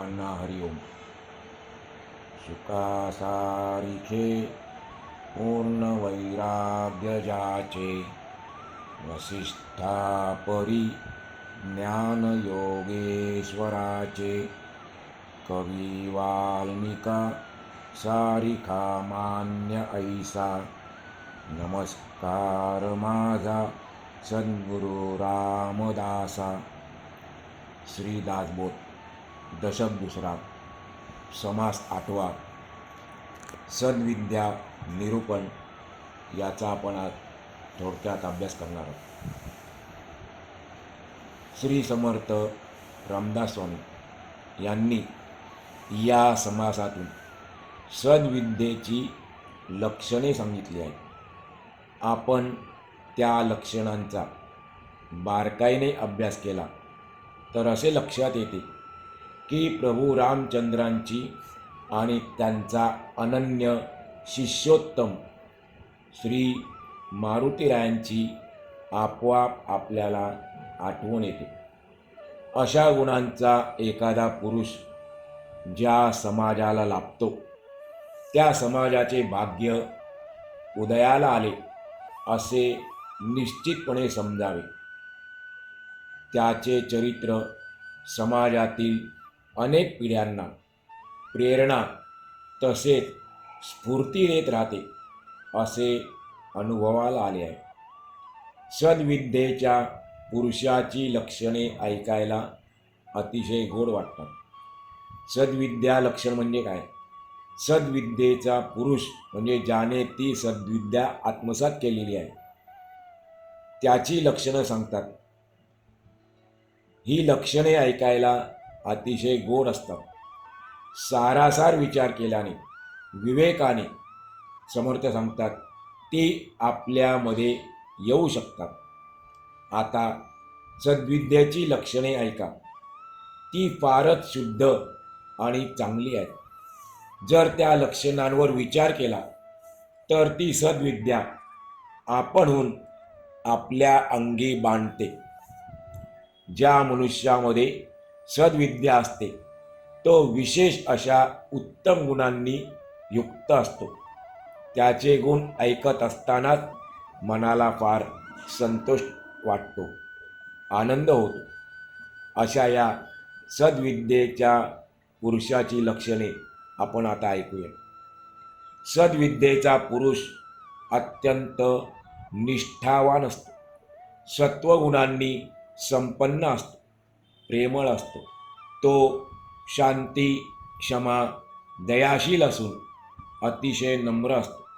सर्वांना हरिओम सुखासारिखे पूर्ण वैराग्यजाचे वसिष्ठापरी ज्ञानयोगेश्वराचे कवी वाल्मिका सारिका मान्य ऐसा। नमस्कार माझा सद्गुरु रामदासा। श्री दासबोध दशक दुसरा. समास आठवा. सद्विद्या निरूपण याचा आपण आज थोडक्यात अभ्यास करणार आहोत. श्री समर्थ रामदास स्वामी यांनी या समासातून सद्विद्येची लक्षणे सांगितली आहेत. आपण त्या लक्षणांचा बारकाईने अभ्यास केला तर असे लक्षात येते की प्रभू रामचंद्रांची आणि त्यांचा अनन्य शिष्योत्तम श्री मारुतीरायांची आपोआप आपल्याला आठवण येते. अशा गुणांचा एखादा पुरुष ज्या समाजाला लाभतो त्या समाजाचे भाग्य उदयाला आले असे निश्चितपणे समजावे. त्याचे चरित्र समाजातील अनेक पिढ्यांना प्रेरणा तसेच स्फूर्ती देत राहते असे अनुभवाला आले आहे. सद्विद्येच्या पुरुषाची लक्षणे ऐकायला अतिशय गोड वाटतात. सद्विद्या लक्षण म्हणजे काय? सद्विद्येचा पुरुष म्हणजे ज्याने ती सद्विद्या आत्मसात केलेली आहे. त्याची लक्षणं सांगतात. ही लक्षणे ऐकायला अतिशय गोड असतात सारासार विचार केल्याने विवेकाने समर्थ सांगतात ती आपल्यामध्ये येऊ शकतात. आता सद्विद्याची लक्षणे ऐका. ती फारच शुद्ध आणि चांगली आहेत. जर त्या लक्षणांवर विचार केला तर ती सद्विद्या आपणहून आपल्या अंगी बांधते. ज्या मनुष्यामध्ये सद्विद्या असते. तो विशेष अशा उत्तम गुणांनी युक्त असतो. त्याचे गुण ऐकत असतानाच मनाला फार संतोष वाटतो. आनंद होतो. अशा या सद्विद्येच्या पुरुषाची लक्षणे आपण आता ऐकूया सद्विद्येचा पुरुष अत्यंत निष्ठावान असतो. सत्वगुणांनी संपन्न असतो. प्रेमळ असतो. तो शांती क्षमा दयाशील असून अतिशय नम्र असतो.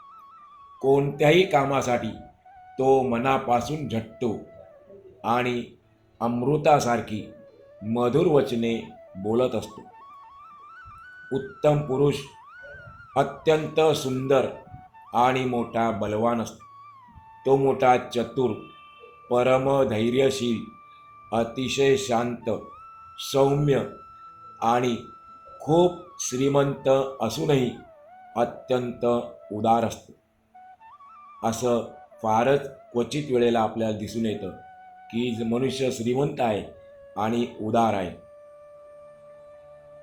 कोणत्याही कामासाठी तो मनापासून झटतो आणि अमृतासारखी मधुर वचने बोलत असतो. उत्तम पुरुष अत्यंत सुंदर आणि मोठा बलवान असतो. तो मोठा चतुर परम धैर्यशील अतिशय शांत सौम्य आणि खूप श्रीमंत असूनही अत्यंत उदार असतो. असं फारच क्वचित वेळेला आपल्याला दिसून येतं की मनुष्य श्रीमंत आहे आणि उदार आहे.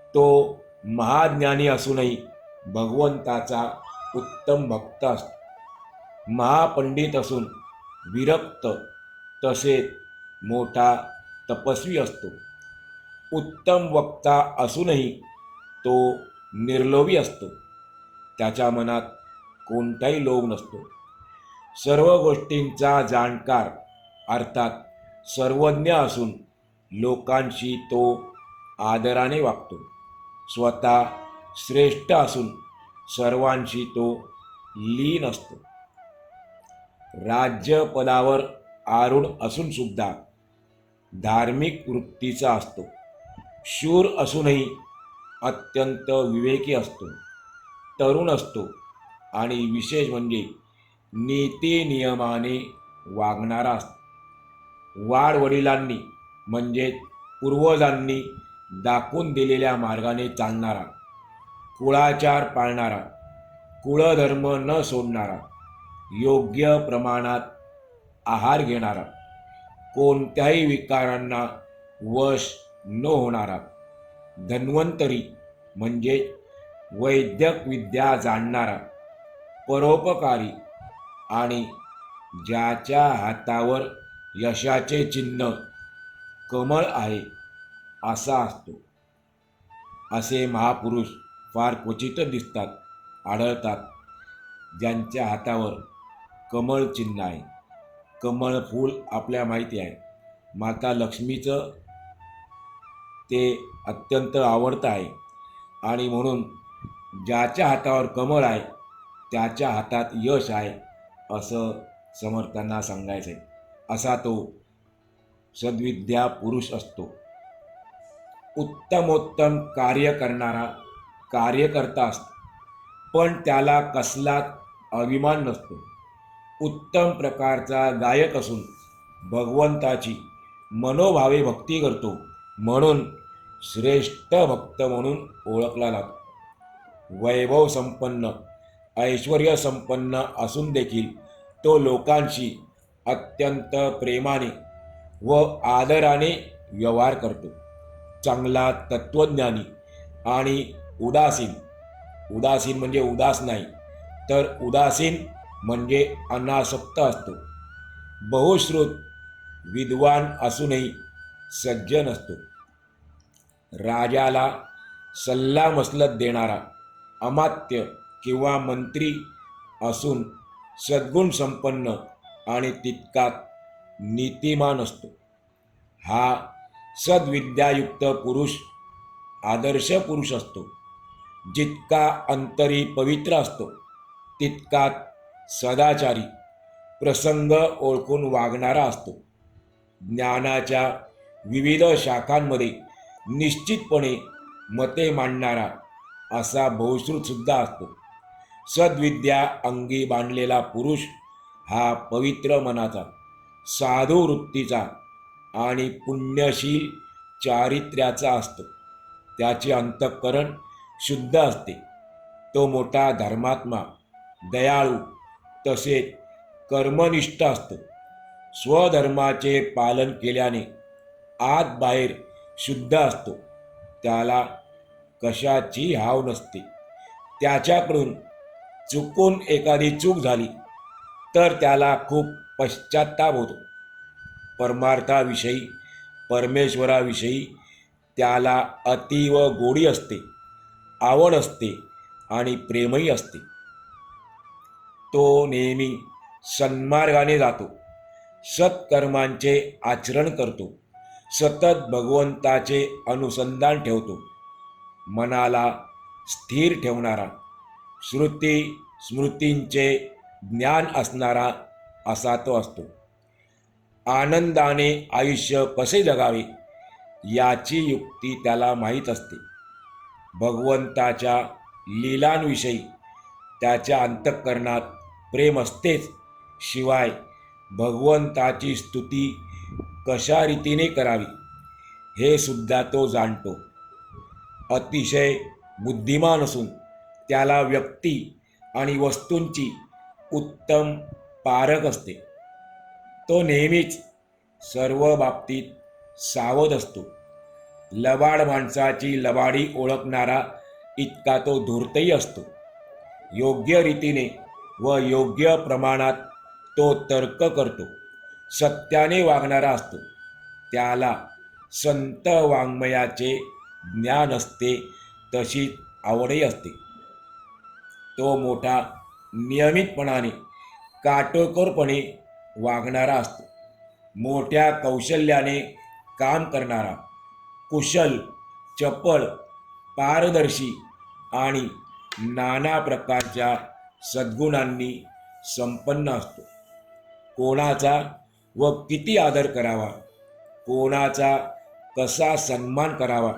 तो महाज्ञानी असूनही भगवंताचा उत्तम भक्त असतो. महापंडित असून विरक्त तसेच मोठा तपस्वी असतो. उत्तम वक्ता असूनही तो निर्लोभी असतो. त्याच्या मनात कोणताही लोभ नसतो. सर्व गोष्टींचा जाणकार अर्थात सर्वज्ञ असून लोकांशी तो आदराने वागतो. स्वतः श्रेष्ठ असून सर्वांशी तो लीन असतो. राज्यपदावर आरूढ असून सुद्धा धार्मिक वृत्तीचा असतो. शूर असूनही अत्यंत विवेकी असतो. तरुण असतो आणि विशेष म्हणजे नीती नियमाने वागणारा असतो. वाडवडिलांनी म्हणजे पूर्वजांनी दाखवून दिलेल्या मार्गाने चालणारा कुळाचार पाळणारा कुळधर्म न सोडणारा योग्य प्रमाणात आहार घेणारा कोणत्याही विकारांना वश न होणारा धन्वंतरी म्हणजे वैद्यक विद्या जाणणारा परोपकारी आणि ज्याच्या हातावर यशाचे चिन्ह कमळ आहे असा असतो. असे महापुरुष फार क्वचित दिसतात आढळतात ज्यांच्या हातावर कमळ चिन्ह आहे. कमळ फूल आपल्या माहिती आहे. माता लक्ष्मीचं ते अत्यंत आवडतं आहे. आणि म्हणून ज्याच्या हातावर कमळ आहे त्याच्या हातात यश आहे असं समर्थांना सांगायचं आहे असा तो सद्विद्या पुरुष असतो. उत्तमोत्तम कार्य करणारा कार्यकर्ता असतो. पण त्याला कसलाच अभिमान नसतो. उत्तम प्रकारचा गायक असून भगवंताची मनोभावे भक्ती करतो म्हणून श्रेष्ठ भक्त म्हणून ओळखला जातो. वैभव संपन्न ऐश्वर संपन्न असून देखील तो लोकांशी अत्यंत प्रेमाने व आदराने व्यवहार करतो. चांगला तत्त्वज्ञानी आणि उदासीन. उदासीन म्हणजे उदास नाही तर उदासीन म्हणजे अनासक्त असतो. बहुश्रुत विद्वान असूनही सज्जन असतो. राजाला सल्लामसलत देणारा अमात्य किंवा मंत्री असून सद्गुण संपन्न आणि तितकात नीतिमान असतो. हा सद्विद्यायुक्त पुरुष आदर्श पुरुष असतो. जितका अंतरी पवित्र असतो तितकात सदाचारी प्रसंग ओळखून वागणारा असतो. ज्ञानाच्या विविध शाखांमध्ये निश्चितपणे मते मांडणारा असा बहुश्रुतसुद्धा असतो. सद्विद्या अंगी बांधलेला पुरुष हा पवित्र मनाचा साधू वृत्तीचा आणि पुण्यशील चारित्र्याचा असतो. त्याचे अंतःकरण शुद्ध असते. तो मोठा धर्मात्मा दयाळू तसेच कर्मनिष्ठ असतो. स्वधर्माचे पालन केल्याने आत बाहेर शुद्ध असतो. त्याला कशाची हाव नसते. त्याच्याकडून चुकून एखादी चूक झाली तर त्याला खूप पश्चात्ताप होतो. परमार्थाविषयी परमेश्वराविषयी त्याला अतीव गोडी असते आवड असते आणि प्रेमही असते. तो नेहमी सन्मार्गाने जातो. सत्कर्मांचे आचरण करतो. सतत भगवंताचे अनुसंधान ठेवतो. मनाला स्थिर ठेवणारा श्रुती स्मृतींचे ज्ञान असणारा असा तो असतो. आनंदाने आयुष्य कसे जगावे याची युक्ती त्याला माहीत असते. भगवंताच्या लीलांविषयी त्याच्या अंतःकरणात प्रेम असतेच. शिवाय भगवंताची स्तुती कशा रीतीने करावी हे सुद्धा तो जाणतो. अतिशय बुद्धिमान असून त्याला व्यक्ती आणि वस्तूंची उत्तम पारख असते. तो नेहमीच सर्व बाबतीत सावध असतो. लबाड माणसाची लबाडी ओळखणारा इतका तो धूर्तही असतो. योग्य रीतीने व योग्य प्रमाणात तो तर्क करतो. सत्याने वागणारा असतो. त्याला संत वाङ्मयाचे ज्ञान असते तशीच आवडही असते. तो मोठा नियमितपणाने काटोकोरपणे वागणारा असतो. मोठ्या कौशल्याने काम करणारा कुशल चपळ पारदर्शी आणि नाना प्रकारच्या सद्गुणांनी संपन्न असतो. कोणाचा व किती आदर करावा? कोणाचा कसा सन्मान करावा?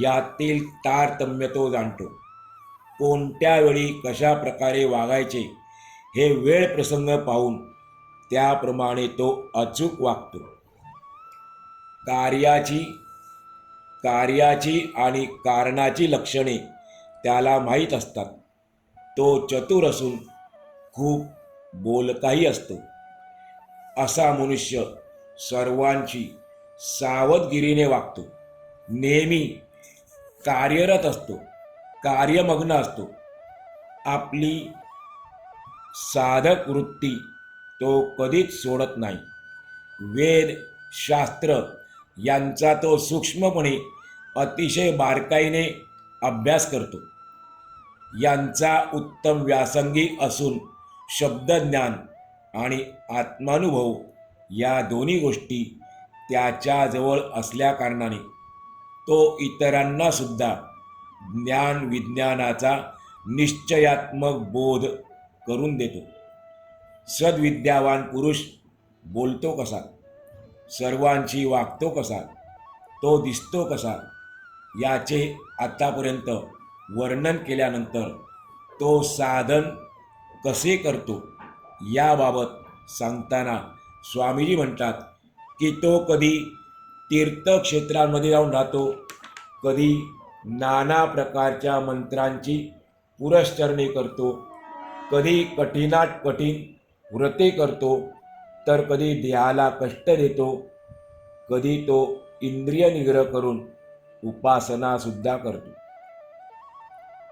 यातील तारतम्य तो जाणतो. कोणत्या वेळी कशा प्रकारे वागायचे हे वेळ प्रसंग पाहून त्याप्रमाणे तो अचूक वागतो. कार्याची कार्याची आणि कारणाची लक्षणे त्याला माहीत असतात. तो चतुर असून खूप बोलकाही असतो. असा मनुष्य सर्वांची सावधगिरीने वागतो. नेहमी कार्यरत असतो कार्यमग्न असतो. आपली साधक वृत्ती तो कधीच सोडत नाही. वेद शास्त्र यांचा तो सूक्ष्मपणे अतिशय बारकाईने अभ्यास करतो. यांचा उत्तम व्यासंगी असून शब्दज्ञान आणि आत्मानुभव या दोन्ही गोष्टी त्याच्याजवळ असल्याकारणाने तो इतरांनासुद्धा ज्ञान विज्ञानाचा निश्चयात्मक बोध करून देतो. सद्विद्यावान पुरुष बोलतो कसा? सर्वांशी वागतो कसा? तो दिसतो कसा? याचे आतापर्यंत वर्णन केल्यानंतर तो साधन कसे करतो याबाबत सांगताना स्वामीजी म्हणतात की तो कधी तीर्थक्षेत्रांमध्ये जाऊन राहतो कधी नाना प्रकारच्या मंत्रांची पुरश्चरणे करतो कधी कठीणात कठीण व्रते करतो तर कधी देहाला कष्ट देतो कधी तो इंद्रिय निग्रह करून उपासनासुद्धा करतो.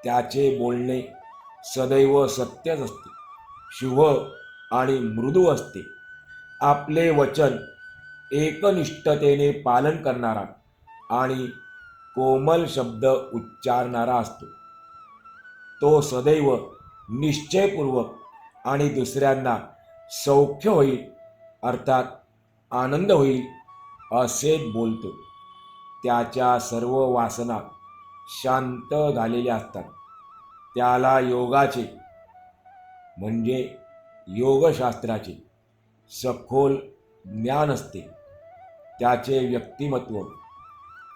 त्याचे बोलणे सदैव सत्यच असते. शुभ आणि मृदू असते. आपले वचन एकनिष्ठतेने पालन करणारा आणि कोमल शब्द उच्चारणारा असतो. तो सदैव निश्चयपूर्वक आणि दुसऱ्यांना सौख्य होईल अर्थात आनंद होईल असे बोलतो. त्याच्या सर्व वासना शांत झालेले असतात. त्याला योगाचे म्हणजे योगशास्त्राचे सखोल ज्ञान असते. त्याचे व्यक्तिमत्व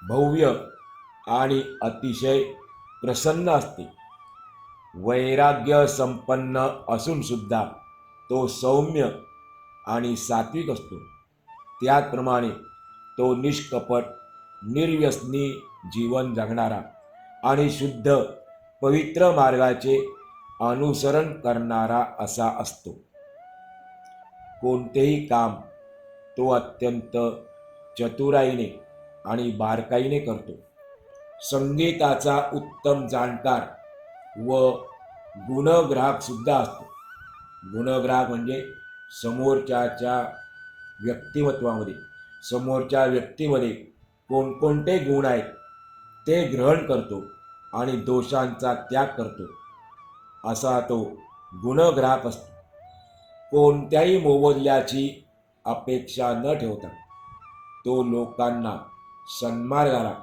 भव्य आणि अतिशय प्रसन्न असते. वैराग्य संपन्न असूनसुद्धा तो सौम्य आणि सात्विक असतो. त्याचप्रमाणे तो निष्कपट निर्व्यसनी जीवन जगणारा आणि शुद्ध पवित्र मार्गाचे अनुसरण करणारा असा असतो. कोणतेही काम तो अत्यंत चतुराईने आणि बारकाईने करतो. संगीताचा उत्तम जाणकार व गुणग्राहकसुद्धा असतो. गुणग्राहक म्हणजे समोरच्याच्या व्यक्तिमत्वामध्ये समोरच्या व्यक्तीमध्ये कोणकोणते गुण आहेत ते ग्रहण करतो आणि दोषांचा त्याग करतो. असा तो गुणग्राहक असतो. कोणत्याही मोबदल्याची अपेक्षा न ठेवता तो लोकांना सन्मार्गाला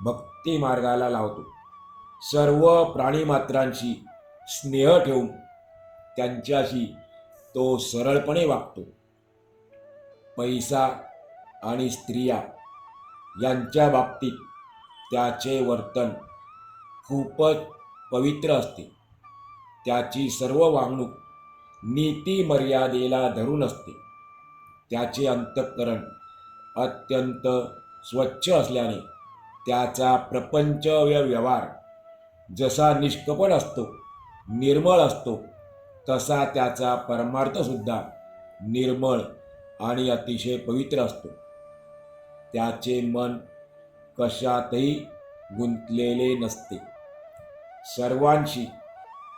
भक्ती मार्गाला लावतो. सर्व प्राणीमात्रांशी स्नेह ठेवून त्यांच्याशी तो सरळपणे वागतो. पैसा आणि स्त्रिया यांच्या बाबतीत त्याचे वर्तन खूपच पवित्र असते. त्याची सर्व वागणूक नीती मर्यादेला धरून असते. त्याचे अंतःकरण अत्यंत स्वच्छ असल्याने त्याचा प्रपंच व्यवहार जसा निष्कपट असतो निर्मळ असतो तसा त्याचा परमार्थसुद्धा निर्मळ आणि अतिशय पवित्र असतो. त्याचे मन कशातही गुंतलेले नसते. सर्वांशी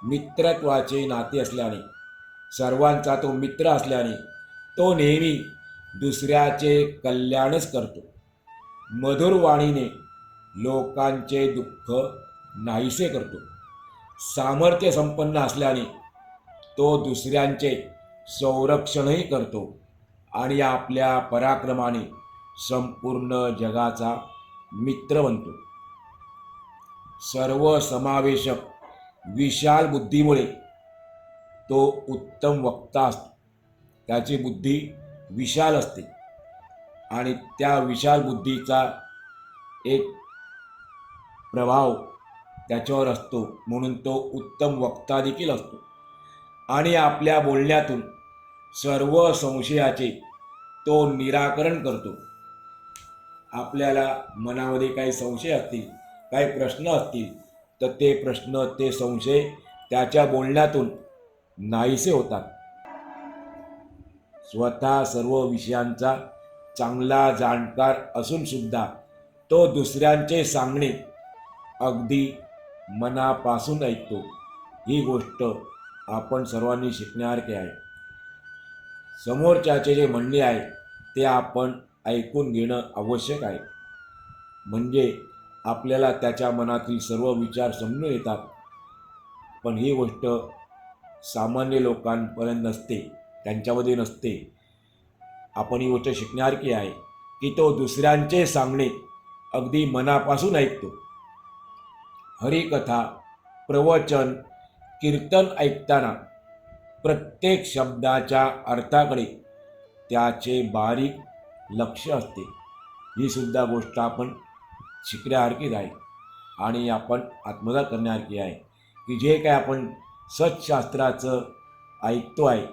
मित्रत्वाचे नाते असल्याने सर्वांचा तो मित्र असल्याने तो नेहमी दुसऱ्याचे कल्याणच करतो. मधुरवाणीने लोकांचे दुःख नाहीसे करतो. सामर्थ्य संपन्न असल्याने तो दुसऱ्यांचे संरक्षणही करतो आणि आपल्या पराक्रमाने संपूर्ण जगाचा मित्र बनतो. सर्व समावेशक विशाल बुद्धीमुळे तो उत्तम वक्ता असतो. त्याची बुद्धी विशाल असते आणि त्या विशाल बुद्धीचा एक प्रभाव त्याच्यावर असतो म्हणून तो उत्तम वक्ता देखील असतो. आणि आपल्या बोलण्यातून सर्व संशयाचे तो निराकरण करतो. आपल्याला मनामध्ये काही संशय असतील काही प्रश्न असतील तर ते प्रश्न ते संशय त्याच्या बोलण्यातून नाहीसे होतात. स्वतः सर्व विषयांचा चांगला जाणकार असून सुद्धा तो दुसऱ्यांचे सांगणे अगदी मनापासून ऐकतो. ही गोष्ट आपण सर्वांनी शिकण्यासारखी आहे. समोरच्याचे जे म्हणणे आहे ते आपण ऐकून घेणं आवश्यक आहे. म्हणजे आपल्याला त्याच्या मनातील सर्व विचार समजून येतात. पण ही गोष्ट सामान्य लोकांपर्यंत नसते त्यांच्यामध्ये नसते. आपण ही गोष्ट शिकण्यासारखी आहे की तो दुसऱ्यांचे सांगणे अगदी मनापासून ऐकतो. हरिकथा प्रवचन कीर्तन ऐकताना प्रत्येक शब्दाच्या अर्थाकडे त्याचे बारीक लक्ष असते. ही सुद्धा गोष्ट आपण शिकण्यासारखीच आहे आणि आपण आत्मसात करण्यासारखी आहे की जे काय आपण सत्शास्त्राचं ऐकतो आहे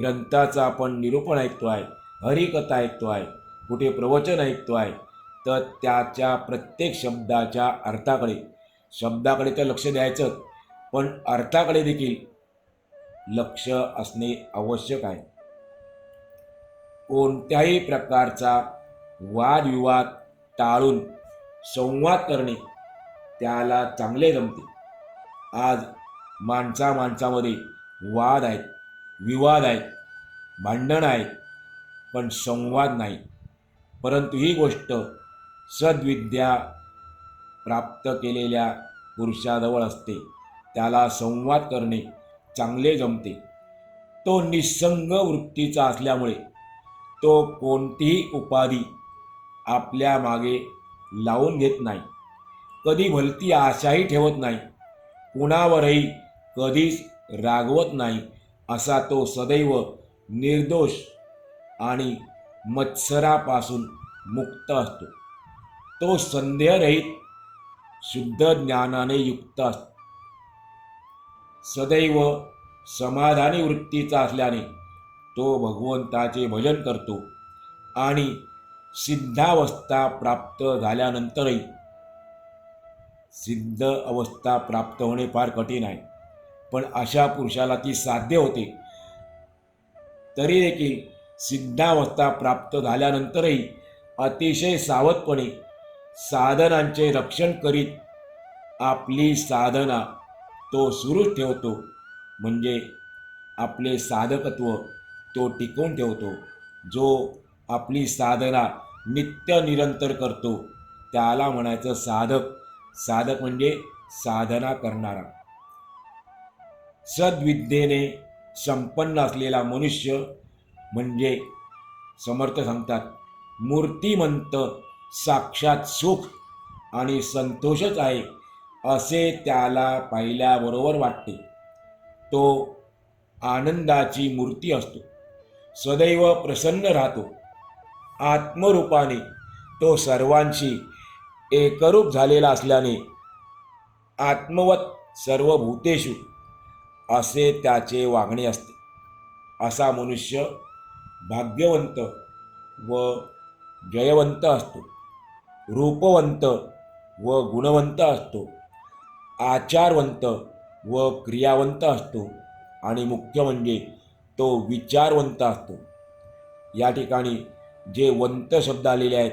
ग्रंथाचं आपण निरूपण ऐकतो आहे हरिकथा ऐकतो आहे कुठे प्रवचन ऐकतो आहे तर त्याच्या प्रत्येक शब्दाच्या अर्थाकडे शब्दाकडे तर लक्ष द्यायचंच पण अर्थाकडे देखील लक्ष असणे आवश्यक आहे. कोणत्याही प्रकारचा वादविवाद टाळून संवाद करणे त्याला चांगले जमते. आज माणसा माणसामध्ये वाद आहेत विवाद आहेत भांडण आहेत पण संवाद नाही. परंतु ही गोष्ट सद्विद्या प्राप्त केलेल्या पुरुषाजवळ असते. त्याला संवाद करणे चांगले जमते. तो निसंग वृत्तीचा असल्यामुळे तो कोणतीही उपाधी आपल्या मागे लावून घेत नाही. कधी भलती आशाही ठेवत नाही. कुणावरही कधीच रागवत नाही असा तो सदैव निर्दोष आणि मत्सरापासून मुक्त असतो. तो संदेहरहित शुद्ध ज्ञानाने युक्त असतो. सदैव समाधानी वृत्तीचा असल्याने तो भगवंताचे भजन करतो आणि सिद्धावस्था प्राप्त झाल्यानंतरही सिद्ध अवस्था प्राप्त होणे फार कठीण आहे. पण अशा पुरुषाला ती साध्य होते. तरी देखील सिद्धावस्था प्राप्त झाल्यानंतरही अतिशय सावधपणे साधनांचे रक्षण करीत आपली साधना तो सुरूच ठेवतो. म्हणजे आपले साधकत्व तो टिकवून ठेवतो. जो आपली साधना नित्य निरंतर करतो त्याला म्हणायचं साधक. साधक म्हणजे साधना करणारा. सद्विद्येने संपन्न असलेला मनुष्य म्हणजे समर्थ सांगतात मूर्तिमंत साक्षात सुख आणि संतोषच आहे असे त्याला पाहिल्याबरोबर वाटते. तो आनंदाची मूर्ती असतो. सदैव प्रसन्न राहतो. आत्मरूपाने तो सर्वांशी एकरूप झालेला असल्याने आत्मवत सर्व भूतेषु असे त्याचे वागणे असते. असा मनुष्य भाग्यवंत व जयवंत असतो. रूपवंत व गुणवंत असतो. आचारवंत व क्रियावंत असतो. आणि मुख्य म्हणजे तो विचारवंत असतो. या ठिकाणी जे वंत शब्द आलेले आहेत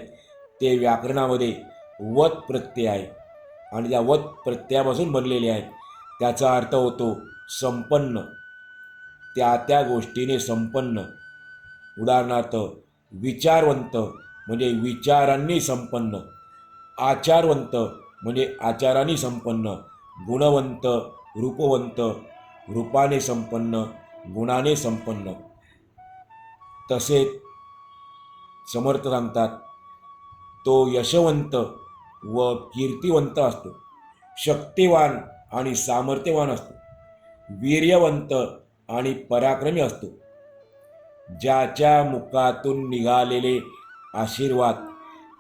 ते व्याकरणामध्ये वत प्रत्यय आहे. आणि त्या वत प्रत्ययापासून बनलेले आहेत. त्याचा अर्थ होतो संपन्न. त्या त्या गोष्टीने संपन्न. उदाहरणार्थ विचारवंत म्हणजे विचारांनी संपन्न. आचारवंत म्हणजे आचारांनी संपन्न. गुणवंत रूपवंत रूपाने संपन्न. गुणाने संपन्न. तसेच समर्थ सांगतात तो यशवंत व कीर्तिवंत असतो. शक्तिवान आणि सामर्थ्यवान असतो. वीर्यवंत आणि पराक्रमी असतो. ज्याच्या मुखातून निघालेले आशीर्वाद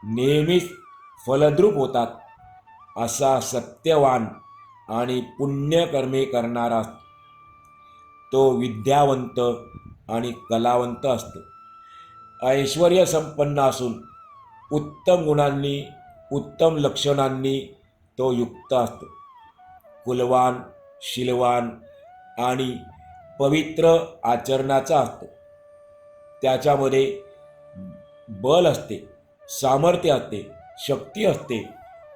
नेहमीच फलद्रूप होतात असा सत्यवान आणि पुण्यकर्मे करणारा असतो. तो विद्यावंत आणि कलावंत असतो. ऐश्वर संपन्न असून उत्तम गुणांनी उत्तम लक्षणांनी तो युक्त असतो. कुलवान शिलवान आणि पवित्र आचरणाचा असतो. त्याच्यामध्ये बल असते सामर्थ्य असते शक्ती असते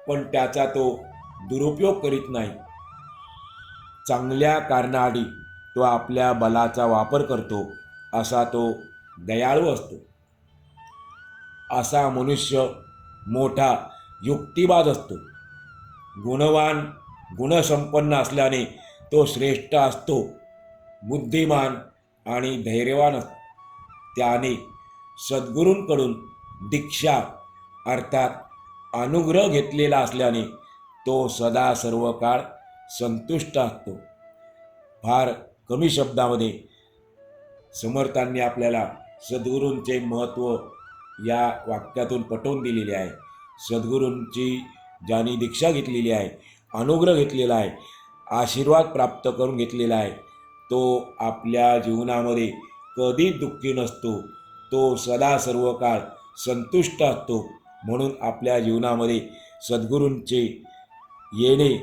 पण त्याचा तो दुरुपयोग करीत नाही. चांगल्या कारणाआधी तो आपल्या बलाचा वापर करतो असा तो दयाळू असतो. असा मनुष्य मोठा युक्तिवाद असतो. गुणवान गुणसंपन्न असल्याने तो श्रेष्ठ असतो बुद्धिमान आणि धैर्यवान असतो. त्याने सद्गुरूंकडून दीक्षा अर्थात अनुग्रह घेतलेला असल्याने तो सदा सर्व काळ संतुष्ट असतो. फार कमी शब्दामध्ये समर्थांनी आपल्याला सद्गुरूंचे महत्त्व या वाक्यातून पटवून दिलेले आहे. सद्गुरूंची ज्यांनी दीक्षा घेतलेली आहे अनुग्रह घेतलेला आहे आशीर्वाद प्राप्त करून घेतलेला आहे तो आपल्या जीवनामध्ये कधीच दुःखी नसतो तो सदा सर्व काळ संतुष्ट असतो. म्हणून आपल्या जीवनामध्ये सद्गुरूंचे येणे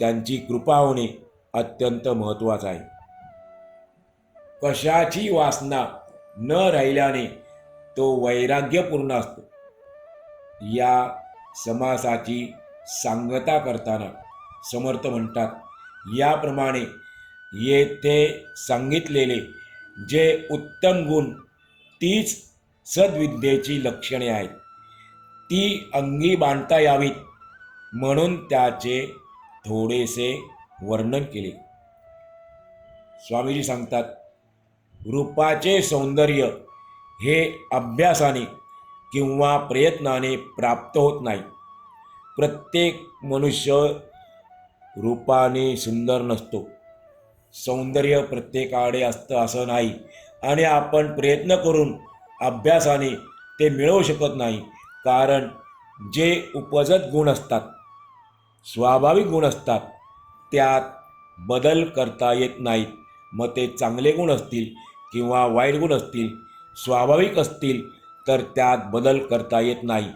त्यांची कृपा होणे अत्यंत महत्त्वाचं आहे. कशाची वासना न राहिल्याने तो वैराग्यपूर्ण असतो. या समासाची सांगता करताना समर्थ म्हणतात याप्रमाणे येथे सांगितलेले जे उत्तम गुण तीच सद्विद्येची लक्षणे आहेत. ती अंगी बांधता यावीत म्हणून त्याचे थोडेसे वर्णन केले. स्वामीजी सांगतात रूपाचे सौंदर्य हे अभ्यासाने किंवा प्रयत्नाने प्राप्त होत नाही. प्रत्येक मनुष्य रूपाने सुंदर नसतो. सौंदर्य प्रत्येकाकडे असतं असं नाही आणि आपण प्रयत्न करून अभ्यासाने ते मिळवू शकत नाही. कारण जे उपजत गुण असतात स्वाभाविक गुण असतात त्यात बदल करता येत नाहीत. मग ते चांगले गुण असतील किंवा वाईट गुण असतील स्वाभाविक असतील तर त्यात बदल करता येत नाही.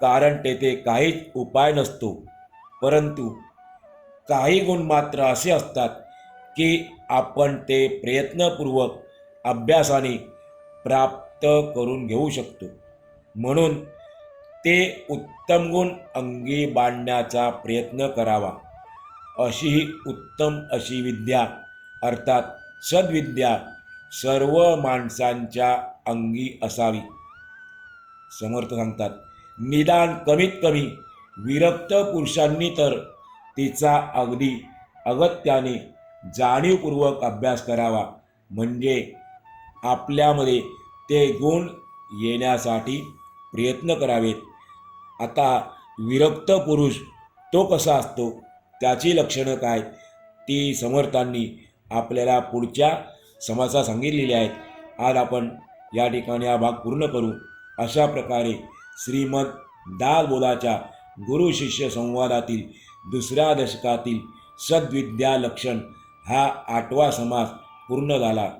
कारण तेथे काहीच उपाय नसतो. परंतु काही गुण मात्र असे असतात की आपण ते प्रयत्नपूर्वक अभ्यासाने प्राप्त करून घेऊ शकतो. म्हणून ते उत्तम गुण अंगी बांधण्याचा प्रयत्न करावा. अशी ही उत्तम अशी विद्या अर्थात सद्विद्या सर्व माणसांच्या अंगी असावी. समर्थ सांगतात निदान कमीत कमी विरक्त पुरुषांनी तर तिचा अगदी अगत्याने जाणीवपूर्वक अभ्यास करावा. म्हणजे आपल्यामध्ये ते गुण येण्यासाठी प्रयत्न करावेत. आता विरक्त पुरुष तो कसा असतो? त्याची लक्षणं काय? ती समर्थांनी आपल्याला पुढच्या समासा सांगितलेले आहेत. आज आपण या ठिकाणी हा भाग पूर्ण करू. अशा प्रकारे श्रीमद दालबोधाच्या गुरु शिष्य संवादातील दुसऱ्या दशकातील सद्विद्या लक्षण हा आठवा समास पूर्ण झाला.